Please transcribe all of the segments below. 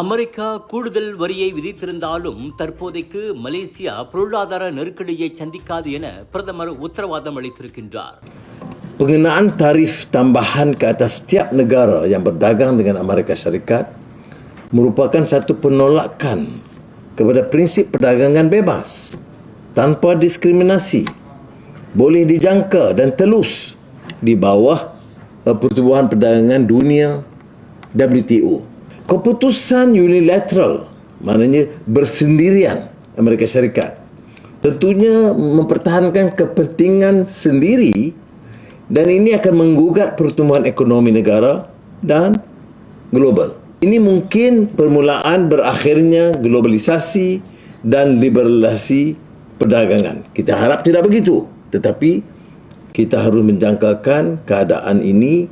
America கூடுதல் வரியை விதித்திருந்தாலும் தற்போதைக்கு மலேசியா பொருளாதார நெருக்கடியை சந்திக்காது என பிரதமர் உத்தரவாதம் அளித்திருக்கின்றார் Pengenaan tarif tambahan ke atas setiap negara yang berdagang dengan Amerika Syarikat merupakan satu penolakan kepada prinsip perdagangan bebas tanpa diskriminasi boleh dijangka dan telus di bawah eh, Pertubuhan Perdagangan Dunia WTO. Keputusan unilateral maknanya bersendirian Amerika Syarikat tentunya mempertahankan kepentingan sendiri dan ini akan menggugat pertumbuhan ekonomi negara dan global. Ini mungkin permulaan berakhirnya globalisasi dan liberalisasi perdagangan. Kita harap tidak begitu. Tetapi kita harus menjangkakan keadaan ini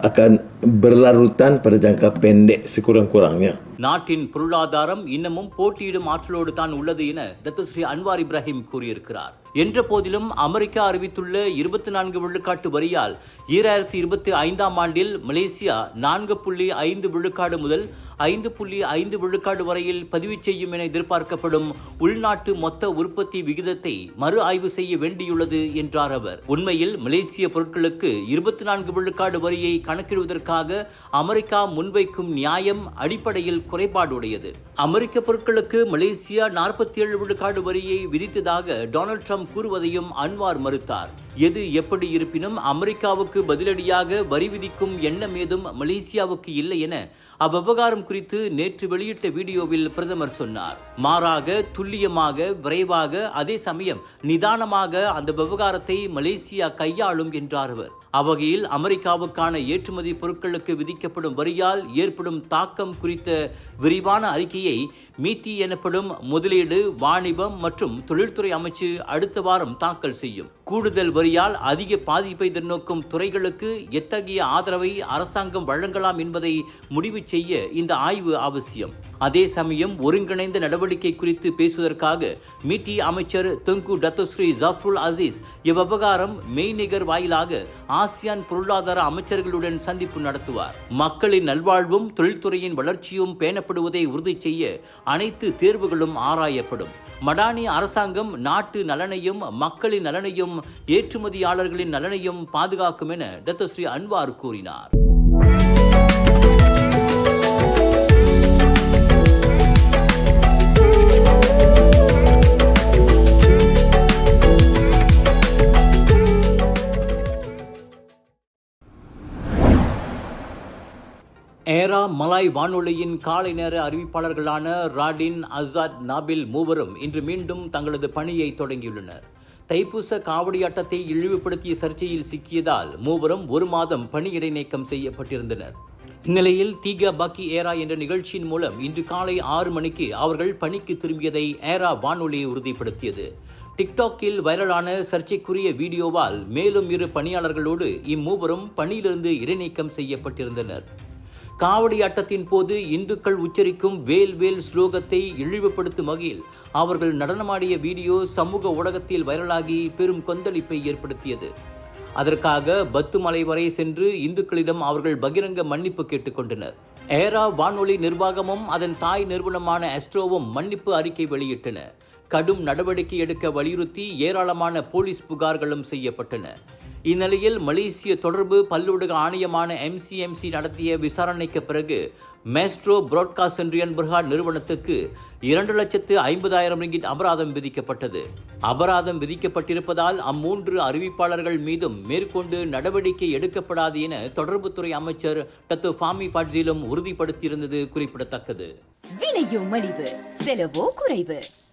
akan berlarutan pada jangka pendek sekurang-kurangnya. நாட்டின் பொருளாதாரம் இன்னமும் போட்டியிடும் ஆற்றலோடு தான் உள்ளது என தத்துஸ்ரீ Anwar Ibrahim கூறியிருக்கிறார். என்ற போதிலும் அமெரிக்கா அறிவித்துள்ள இருபத்தி நான்கு விழுக்காட்டு வரியால் ஈராயிரத்தி இருபத்தி ஐந்தாம் ஆண்டில் மலேசியா நான்கு புள்ளி ஐந்து விழுக்காடு முதல் ஐந்து புள்ளி ஐந்து விழுக்காடு வரையில் பதிவு செய்யும் என எதிர்பார்க்கப்படும் உள்நாட்டு மொத்த உற்பத்தி விகிதத்தை மறு ஆய்வு செய்ய வேண்டியுள்ளது என்றார் அவர். உண்மையில் மலேசிய பொருட்களுக்கு இருபத்தி நான்கு விழுக்காடு வரியை கணக்கிடுவதற்காக அமெரிக்கா முன்வைக்கும் நியாயம் அடிப்படையில் குறைபாடுடையது. அமெரிக்க பொருட்களுக்கு மலேசியா நாற்பத்தி ஏழு விழுக்காடு வரியை விதித்ததாக டொனால்ட் ட்ரம்ப் கூறுவதையும் அன்வார் மறுத்தார். எது எப்படி இருப்பினும் அமெரிக்காவுக்கு பதிலடியாக வரி விதிக்கும் எண்ணம் ஏதும் மலேசியாவுக்கு இல்லை என அவ்விவகாரம் குறித்து நேற்று வெளியிட்ட வீடியோவில் பிரதமர் சொன்னார். மாறாக துல்லியமாக விரைவாக அதே சமயம் நிதானமாக அந்த விவகாரத்தை மலேசியா கையாளும் என்றார் அவர். அவ்வகையில் அமெரிக்காவுக்கான ஏற்றுமதி பொருட்களுக்கு விதிக்கப்படும் வரியால் ஏற்படும் தாக்கம் குறித்த விரிவான அறிக்கையை மீத்தி எனப்படும் முதலீடு வாணிபம் மற்றும் தொழில்துறை அமைச்சு அடுத்த வாரம் தாக்கல் செய்யும். கூடுதல் வரியால் அதிக பாதிப்பை எதிர்நோக்கும் துறைகளுக்கு எத்தகைய ஆதரவை அரசாங்கம் வழங்கலாம் என்பதை முடிவு செய்ய இந்த ஆய்வு அவசியம். அதே சமயம் ஒருங்கிணைந்த நடவடிக்கை குறித்து பேசுவதற்காக மிட்டி அமைச்சர் தொங்கு டத்தோஸ்ரீ ஜஃப்ருல் அசீஸ் இவ்விவகாரம் மெய்நிகர் வாயிலாக ஆசியான் பொருளாதார அமைச்சர்களுடன் சந்திப்பு நடத்துவார். மக்களின் நல்வாழ்வும் தொழில்துறையின் வளர்ச்சியும் பேணப்படுவதை உறுதி செய்ய அனைத்து தேர்வுகளும் ஆராயப்படும். மடானி அரசாங்கம் நாட்டு நலனையும் மக்களின் நலனையும் ஏற்றுமதியாளர்களின் நலனையும் பாதுகாக்கும் என டத்தஸ்ரீ அன்வார் கூறினார். ஏரா மலாய் வானொலியின் காலை நேர அறிவிப்பாளர்களான ராடின் அசாத் நாபில் மூவரும் இன்று மீண்டும் தங்களது பணியை தொடங்கியுள்ளனர். தைப்பூச காவடியாட்டத்தை இழிவுபடுத்திய சர்ச்சையில் சிக்கியதால் மூவரும் ஒரு மாதம் பணி இடைநீக்கம் செய்யப்பட்டிருந்தனர். இந்நிலையில் தீகா பாக்கி ஏரா என்ற நிகழ்ச்சியின் மூலம் இன்று காலை ஆறு மணிக்கு அவர்கள் பணிக்கு திரும்பியதை ஏரா வானொலி உறுதிப்படுத்தியது. டிக்டாக்கில் வைரலான சர்ச்சைக்குரிய வீடியோவால் மேலும் இரு பணியாளர்களோடு இம்மூவரும் பணியிலிருந்து இடைநீக்கம் செய்யப்பட்டிருந்தனர். காவடி ஆட்டத்தின் போது இந்துக்கள் உச்சரிக்கும் வேல் வேல் ஸ்லோகத்தை இழிவுபடுத்தும் வகையில் அவர்கள் நடனமாடிய வீடியோ சமூக ஊடகத்தில் வைரலாகி பெரும் கொந்தளிப்பை ஏற்படுத்தியது. அதற்காக பத்துமலை வரை சென்று இந்துக்களிடம் அவர்கள் பகிரங்க மன்னிப்பு கேட்டுக்கொண்டனர். ஏரா வானொலி நிர்வாகமும் அதன் தாய் நிறுவனமான அஸ்ட்ரோவும் மன்னிப்பு அறிக்கை வெளியிட்டன. கடும் நடவடிக்கை எடுக்க வலியுறுத்தி ஏராளமான போலீஸ் புகார்களும் செய்யப்பட்டன. இந்நிலையில் மலேசிய தொடர்பு பல்லூடக ஆணையமான எம்சிஎம்சி நடத்திய விசாரணைக்கு பிறகு மேஸ்ட்ரோ புராட்காஸ்ட் சென்ட்ரியன் பிரகாட் நிறுவனத்துக்கு இரண்டு லட்சத்து ஐம்பதாயிரம் ரிங்கிட் அபராதம் விதிக்கப்பட்டது. அபராதம் விதிக்கப்பட்டிருப்பதால் அம்மூன்று அறிவிப்பாளர்கள் மீதும் மேற்கொண்டு நடவடிக்கை எடுக்கப்படாது என தொடர்புத்துறை அமைச்சர் டத்து ஃபாமி பாட்ஜிலும் உறுதிப்படுத்தியிருந்தது குறிப்பிடத்தக்கது. விலையோ மலிவு செலவோ குறைவு.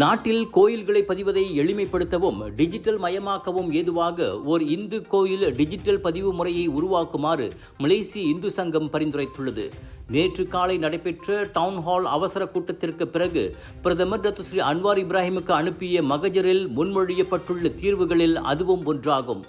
நாட்டில் கோயில்களை பதிவதை எளிமைப்படுத்தவும் டிஜிட்டல் மயமாக்கவும் ஏதுவாக ஓர் இந்து கோயில் டிஜிட்டல் பதிவு முறையை உருவாக்குமாறு மலேசிய இந்து சங்கம் பரிந்துரைத்துள்ளது. நேற்று காலை நடைபெற்ற டவுன் ஹால் அவசர கூட்டத்திற்கு பிறகு பிரதமர் டாக்டர் ஸ்ரீ அன்வார் இப்ராஹிமுக்கு அனுப்பிய மகஜரில் முன்மொழியப்பட்டுள்ள தீர்வுகளில் அதுவும் ஒன்றாகும்.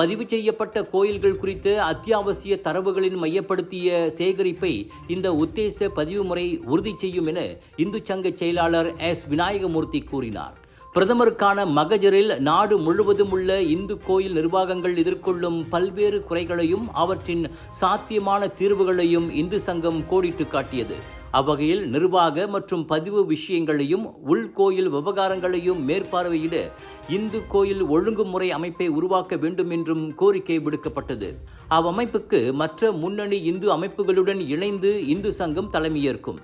பதிவு செய்யப்பட்ட கோயில்கள் குறித்த அத்தியாவசிய தரவுகளின் மையப்படுத்திய சேகரிப்பை இந்த உத்தேச பதிவு முறை உறுதி செய்யும் என இந்து சங்க செயலாளர் எஸ். விநாயகமூர்த்தி கூறினார். பிரதமருக்கான மகஜரில் நாடு முழுவதும் உள்ள இந்து கோயில் நிர்வாகங்கள் எதிர்கொள்ளும் பல்வேறு குறைகளையும் அவற்றின் சாத்தியமான தீர்வுகளையும் இந்து சங்கம் கோடிட்டு காட்டியது. அவ்வகையில் நிர்வாக மற்றும் பதிவு விஷயங்களையும் உள்கோயில் விவகாரங்களையும் மேற்பார்வையிட இந்து கோயில் ஒழுங்குமுறை அமைப்பை உருவாக்க வேண்டும் என்றும் கோரிக்கை விடுக்கப்பட்டது. அவ்வமைப்புக்கு மற்ற முன்னணி இந்து அமைப்புகளுடன் இணைந்து இந்து சங்கம் தலைமையேற்கும்.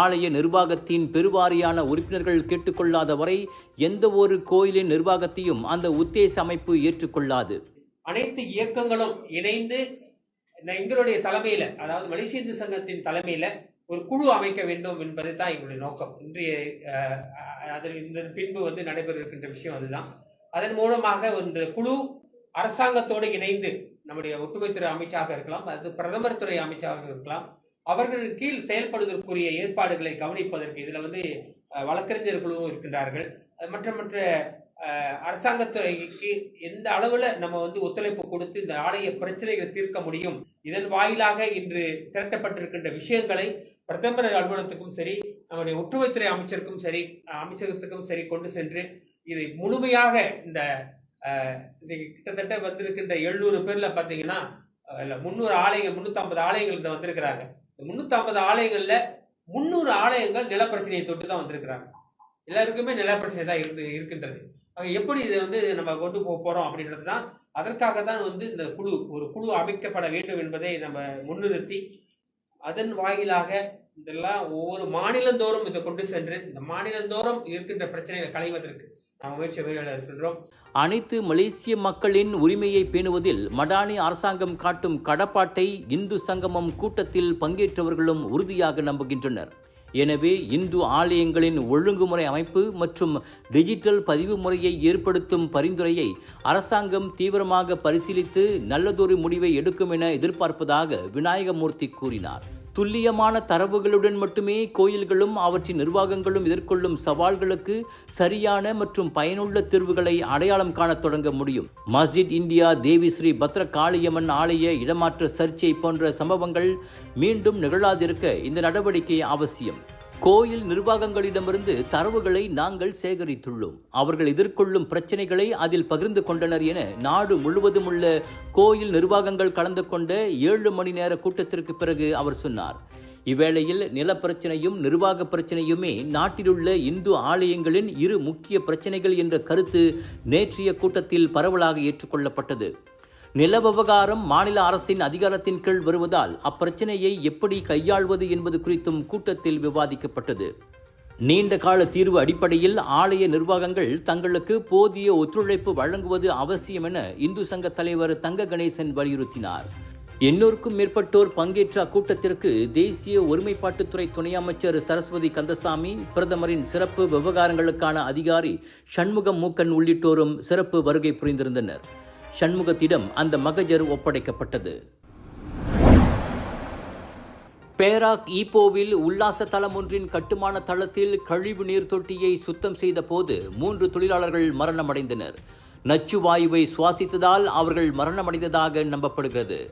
ஆலய நிர்வாகத்தின் பெருவாரியான உறுப்பினர்கள் கேட்டுக்கொள்ளாத வரை எந்த ஒரு கோயிலின் நிர்வாகத்தையும் அந்த உத்தேச அமைப்பு ஏற்றுக்கொள்ளாது. அனைத்து இயக்கங்களும் இணைந்து எங்களுடைய தலைமையில அதாவது மலேசிய இந்து சங்கத்தின் தலைமையில ஒரு குழு அமைக்க வேண்டும் என்பது தான் எங்களுடைய நோக்கம். இன்றைய அதன் இந்த பின்பு வந்து நடைபெற இருக்கின்ற விஷயம் அதுதான். அதன் மூலமாக இந்த குழு அரசாங்கத்தோடு இணைந்து நம்முடைய ஒட்டுமைத்துறை அமைச்சாக இருக்கலாம் அது பிரதமர் துறை அமைச்சாக இருக்கலாம் அவர்கள் கீழ் செயல்படுவதற்குரிய ஏற்பாடுகளை கவனிப்பதற்கு இதில் வந்து வழக்கறிஞர்களும் வழக்கறிஞர் குழுவும் இருக்கின்றார்கள். மற்ற மற்ற அரசாங்கத்துறைக்கு எந்த அளவில் நம்ம வந்து ஒத்துழைப்பு கொடுத்து இந்த ஆலய பிரச்சனைகளை தீர்க்க முடியும் இதன் வாயிலாக இன்று திரட்டப்பட்டிருக்கின்ற விஷயங்களை பிரதமர் அலுவலகத்துக்கும் சரி நம்முடைய ஒற்றுமைத்துறை அமைச்சருக்கும் சரி அமைச்சகத்துக்கும் சரி கொண்டு சென்று இதை முழுமையாக இந்த கிட்டத்தட்ட வந்திருக்கின்ற எழுநூறு பேர்ல பாத்தீங்கன்னா இல்ல முந்நூறு ஆலயங்கள் முன்னூத்தி ஆலயங்கள் வந்திருக்கிறாங்க. இந்த ஐம்பது ஆலயங்கள்ல முந்நூறு ஆலயங்கள் நிலப்பிரச்சனையை தொட்டு தான் வந்திருக்கிறாங்க. எல்லாருக்குமே நிலப்பிரச்சனை தான் இருந்து இருக்கின்றது. எப்படி இதை வந்து நம்ம கொண்டு போக போறோம் அப்படின்றது தான் அதற்காக தான் வந்து இந்த குழு ஒரு குழு அமைக்கப்பட வேண்டும் என்பதை நம்ம முன்னிறுத்தி அதன் வாயிலாக இதெல்லாம் ஒவ்வொரு மாநிலந்தோறும் இதை கொண்டு சென்று இந்த மாநிலந்தோறும் இருக்கின்ற பிரச்சனைகளை களைவதற்கு நாம் முயற்சி இருக்கின்றோம். அனைத்து மலேசிய மக்களின் உரிமையை பேணுவதில் மடானி அரசாங்கம் காட்டும் கடப்பாட்டை இந்து சங்கமம் கூட்டத்தில் பங்கேற்றவர்களும் உறுதியாக நம்புகின்றனர். எனவே இந்து ஆலயங்களின் ஒழுங்குமுறை அமைப்பு மற்றும் டிஜிட்டல் பதிவு முறையை ஏற்படுத்தும் பரிந்துரையை அரசாங்கம் தீவிரமாக பரிசீலித்து நல்லதொரு முடிவை எடுக்கும் என எதிர்பார்ப்பதாக விநாயகமூர்த்தி கூறினார். துல்லியமான தரவுகளுடன் மட்டுமே கோயில்களும் அவற்றின் நிர்வாகங்களும் எதிர்கொள்ளும் சவால்களுக்கு சரியான மற்றும் பயனுள்ள தீர்வுகளை அடையாளம் காணத் தொடங்க முடியும். மஸ்ஜித் இந்தியா தேவி ஸ்ரீ பத்ர காளியம்மன் ஆலய இடமாற்ற சர்ச்சை போன்ற சம்பவங்கள் மீண்டும் நிகழாதிருக்க இந்த நடவடிக்கை அவசியம். கோயில் நிர்வாகங்களிடமிருந்து தரவுகளை நாங்கள் சேகரித்துள்ளோம். அவர்கள் எதிர்கொள்ளும் பிரச்சனைகளை அதில் பகிர்ந்து கொண்டனர் என நாடு முழுவதும் உள்ள கோயில் நிர்வாகங்கள் கலந்து கொண்ட ஏழு மணி நேர கூட்டத்திற்கு பிறகு அவர் சொன்னார். இவ்வேளையில் நிலப்பிரச்சனையும் நிர்வாக பிரச்சனையுமே நாட்டிலுள்ள இந்து ஆலயங்களின் இரு முக்கிய பிரச்சனைகள் என்ற கருத்து நேற்றைய கூட்டத்தில் பரவலாக ஏற்றுக்கொள்ளப்பட்டது. நில விவகாரம் மாநில அரசின் அதிகாரத்தின் கீழ் வருவதால் அப்பிரச்சனையை எப்படி கையாள்வது என்பது குறித்தும் கூட்டத்தில் விவாதிக்கப்பட்டது. நீண்ட கால தீர்வு அடிப்படையில் ஆலய நிர்வாகங்கள் தங்களுக்கு போதிய ஒத்துழைப்பு வழங்குவது அவசியம் என இந்து சங்க தலைவர் தங்க கணேசன் வலியுறுத்தினார். எண்ணூறுக்கும் மேற்பட்டோர் பங்கேற்ற அக்கூட்டத்திற்கு தேசிய ஒருமைப்பாட்டுத்துறை துணை அமைச்சர் சரஸ்வதி கந்தசாமி பிரதமரின் சிறப்பு விவகாரங்களுக்கான அதிகாரி சண்முகம் மூக்கன் உள்ளிட்டோரும் சிறப்பு வருகை புரிந்திருந்தனர். சண்முகத்திடம் அந்த மகஜர் ஒப்படைக்கப்பட்டது. பேராக் ஈப்போவில் உல்லாச தளம் ஒன்றின் கட்டுமான தளத்தில் கழிவு நீர் தொட்டியை சுத்தம் செய்த போது மூன்று தொழிலாளர்கள் மரணமடைந்தனர். நச்சு வாயுவை சுவாசித்ததால் அவர்கள் மரணமடைந்ததாக நம்பப்படுகிறது.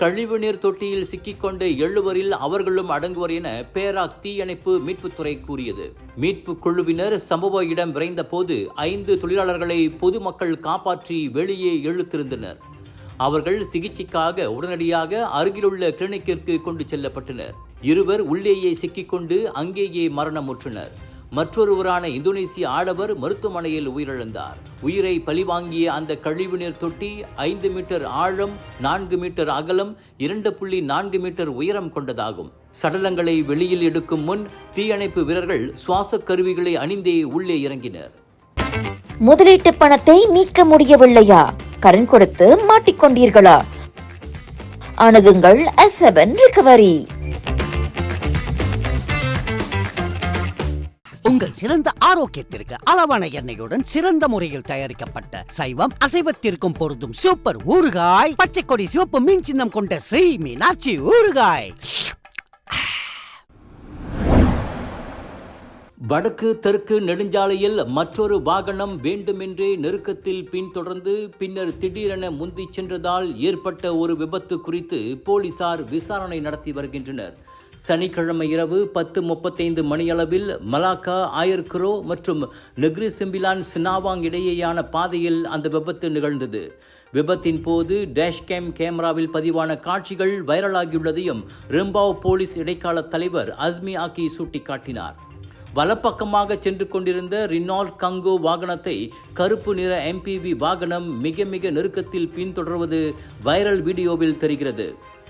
கழிவுநீர் தொட்டியில் சிக்கிக்கொண்ட எழுவரில் அவர்களும் அடங்குவர் என பேராக் தீயணைப்பு மீட்புத்துறை கூறியது. மீட்பு குழுவினர் சம்பவ இடம் விரைந்த போது ஐந்து தொழிலாளர்களை பொதுமக்கள் காப்பாற்றி வெளியே இழுத்திருந்தனர். அவர்கள் சிகிச்சைக்காக உடனடியாக அருகிலுள்ள கிளினிக்கிற்கு கொண்டு செல்லப்பட்டனர். இருவர் உள்ளேயே சிக்கிக்கொண்டு அங்கேயே மரணமுற்றனர். மற்றொருவரான இந்தோனேசிய ஆடவர் மருத்துவமனையில் உயிரிழந்தார். உயிரை பழிவாங்கிய அந்த கழிவுநீர் தொட்டி ஐந்து மீட்டர் ஆழம் நான்கு மீட்டர் அகலம் இரண்டு புள்ளி நான்கு மீட்டர் உயரம் கொண்டதாகும். சடலங்களை வெளியில் எடுக்கும் முன் தீயணைப்பு வீரர்கள் சுவாச கருவிகளை அணிந்தே உள்ளே இறங்கினர். முதலீட்டு பணத்தை மீட்க முடியவில்லையா? கடன் கொடுத்து மாட்டிக்கொண்டீர்களா? அணுகுங்கள் எஸ் செவன் ரிகவரி உங்கள் சிறந்த ஆரோக்கியத்திற்கு அளவான எண்ணெயுடன் சிறந்த முறையில் தயாரிக்கப்பட்ட சைவம் அசைவத்திற்கும் பொருந்தும் சூப்பர் ஊறுகாய் பச்சை கொடி சிவப்பு மீன் சின்னம் கொண்ட ஸ்ரீ மீனாட்சி ஊறுகாய். வடக்கு தெற்கு நெடுஞ்சாலையில் மற்றொரு வாகனம் வேண்டுமென்றே நெருக்கத்தில் பின்தொடர்ந்து பின்னர் திடீரென முந்திச் சென்றதால் ஏற்பட்ட ஒரு விபத்து குறித்து போலீசார் விசாரணை நடத்தி வருகின்றனர். சனிக்கிழமை இரவு பத்து முப்பத்தைந்து மணியளவில் மலாக்கா ஆயர்குரோ மற்றும் நெக்ரி சிம்பிலான் சினாவாங் இடையேயான பாதையில் அந்த விபத்து நிகழ்ந்தது. விபத்தின் போது டேஷ்கேம் கேமராவில் பதிவான காட்சிகள் வைரலாகியுள்ளதையும் ரிம்பாவ் போலீஸ் இடைக்கால தலைவர் அஸ்மி ஆக்கி சுட்டிக்காட்டினார். வலப்பக்கமாக சென்று கொண்டிருந்த ரினால்ட் கங்கோ வாகனத்தை கருப்பு நிற எம்பிவி வாகனம் மிக மிக நெருக்கத்தில் பின்தொடர்வது வைரல் வீடியோவில் தெரிகிறது.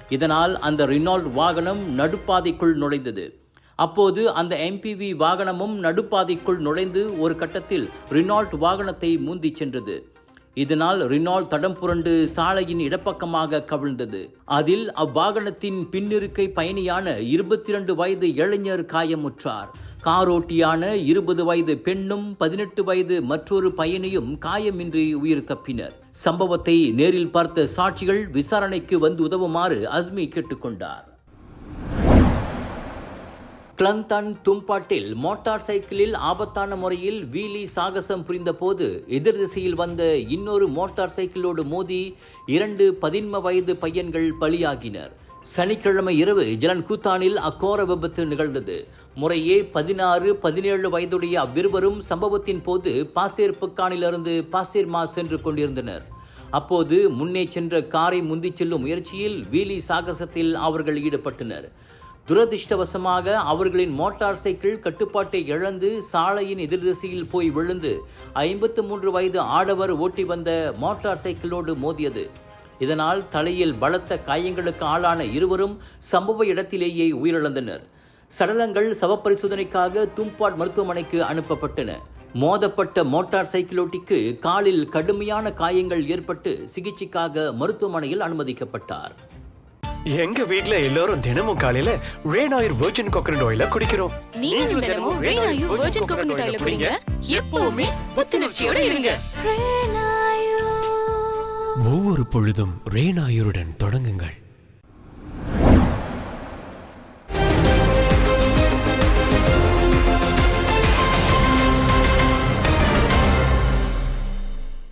இதனால் அந்த ரினால்ட் வாகனம் நடுப்பாதைக்குள் நுழைந்தது. அப்போது அந்த எம்பிவி வாகனமும் நடுப்பாதைக்குள் நுழைந்து ஒரு கட்டத்தில் ரினால்ட் வாகனத்தை மூந்தி சென்றது. இதனால் ரினால்ட் தடம் புரண்டு சாலையின் இடப்பக்கமாக கவிழ்ந்தது. அதில் அவ்வாகனத்தின் பின்னிருக்கை பயணியான இருபத்தி இரண்டு வயது இளைஞர் காயமுற்றார். காரோட்டியான இருபது வயது பெண்ணும் பதினெட்டு வயது மற்றொரு பையனையும் காயமின்றி உயிர் தப்பினர். சம்பவத்தை நேரில் பார்த்த சாட்சிகள் விசாரணைக்கு வந்து உதவுமாறு அஸ்மி கேட்டுக்கொண்டார். கிளந்தன் தும்பாட்டில் மோட்டார் சைக்கிளில் ஆபத்தான முறையில் வீலி சாகசம் புரிந்தபோது எதிர் திசையில் வந்த இன்னொரு மோட்டார் சைக்கிளோடு மோதி இரண்டு பதின்ம வயது பையன்கள் பலியாகினர். சனிக்கிழமை இரவு ஜலன் கூத்தானில் அக்கோர விபத்து நிகழ்ந்தது. முறையே பதினாறு பதினேழு வயதுடைய அவ்விருவரும் சம்பவத்தின் போது பாசேர் புக்கானிலிருந்து பாசேர்மா சென்று கொண்டிருந்தனர். அப்போது முன்னே சென்ற காரை முந்திச் செல்லும் முயற்சியில் வீலி சாகசத்தில் அவர்கள் ஈடுபட்டனர். துரதிர்ஷ்டவசமாக அவர்களின் மோட்டார் சைக்கிள் கட்டுப்பாட்டை இழந்து சாலையின் எதிர் திசையில் போய் விழுந்து ஐம்பத்து மூன்று வயது ஆடவர் ஓட்டி வந்த மோட்டார் சைக்கிளோடு மோதியது. இதனால் தலையில் பலத்த காயங்களுக்கு ஆளான இருவரும் சம்பவ இடத்திலேயே உயிரிழந்தனர். சடலங்கள் சவப்பரிசோதனைக்காக தும்பாட் மருத்துவமனைக்கு அனுப்பப்பட்டன. மோதப்பட்ட மோட்டார் சைக்கிளோட்டிக்கு காலில் கடுமையான காயங்கள் ஏற்பட்டு சிகிச்சைக்காக மருத்துவமனையில் அனுமதிக்கப்பட்டார். எங்க வீட்ல எல்லாரும் தினமும் காலையில ஆயில் வெர்ஜின் கோகனட் ஆயில குடிக்கிறோம். நீங்களும் தினமும் ரெய்னாயு வெர்ஜின் கோகனட் ஆயில குடிங்க. எப்பவுமே புத்துணர்ச்சியோட இருங்க. ஒவ்வொரு பொழுதும் ரேனாயுருடன் தொடங்குங்கள்.